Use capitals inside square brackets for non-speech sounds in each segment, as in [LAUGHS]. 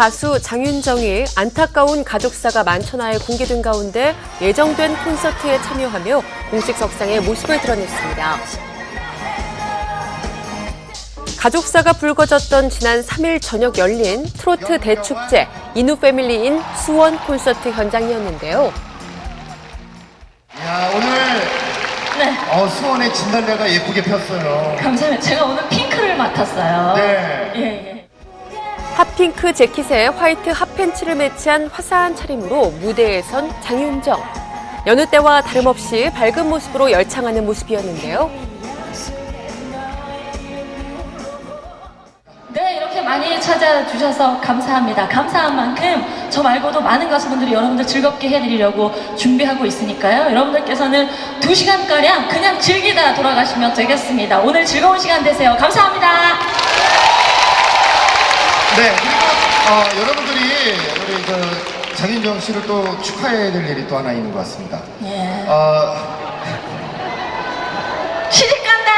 가수 장윤정이 안타까운 가족사가 만천하에 공개된 가운데 예정된 콘서트에 참여하며 공식 석상에 모습을 드러냈습니다. 가족사가 불거졌던 지난 3일 저녁 열린 트로트 대축제 이누 패밀리인 수원 콘서트 현장이었는데요. 야 오늘 네, 어, 수원의 진달래가 예쁘게 폈어요. 감사합니다. 제가 오늘 핑크를 맡았어요. 네. 예, 예. 핫핑크 재킷에 화이트 핫팬츠를 매치한 화사한 차림으로 무대에 선 장윤정. 여느 때와 다름없이 밝은 모습으로 열창하는 모습이었는데요. 네, 이렇게 많이 찾아주셔서 감사합니다. 감사한 만큼 저 말고도 많은 가수분들이 여러분들 즐겁게 해드리려고 준비하고 있으니까요. 여러분들께서는 두 시간가량 그냥 즐기다 돌아가시면 되겠습니다. 오늘 즐거운 시간 되세요. 감사합니다. 네 그리고 어, 여러분들이 우리 그 장윤정 씨를 또 축하해야 될 일이 또 하나 있는 것 같습니다. 예. 어, 시집 간다!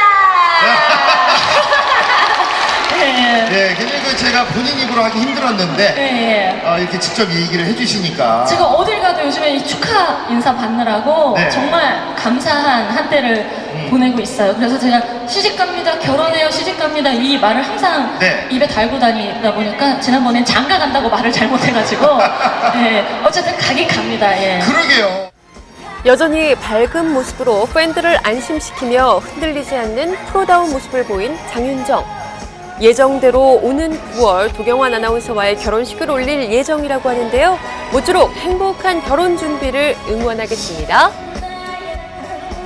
예, 네그 제가 본인 입으로 하기 힘들었는데 예, 예. 어, 이렇게 직접 얘기를 해주시니까 제가 어딜 가도 요즘에 이 축하 인사 받느라고 네. 정말 감사한 한때를 보내고 있어요. 그래서 제가 시집 갑니다, 결혼해요, 시집 갑니다 이 말을 항상 네. 입에 달고 다니다 보니까 지난번엔 장가 간다고 말을 잘못해가지고 예, [LAUGHS] 어쨌든 가긴 갑니다. 예. 그러게요. 여전히 밝은 모습으로 팬들을 안심시키며 흔들리지 않는 프로다운 모습을 보인 장윤정. 예정대로 오는 9월 도경환 아나운서와의 결혼식을 올릴 예정이라고 하는데요. 모쪼록 행복한 결혼 준비를 응원하겠습니다.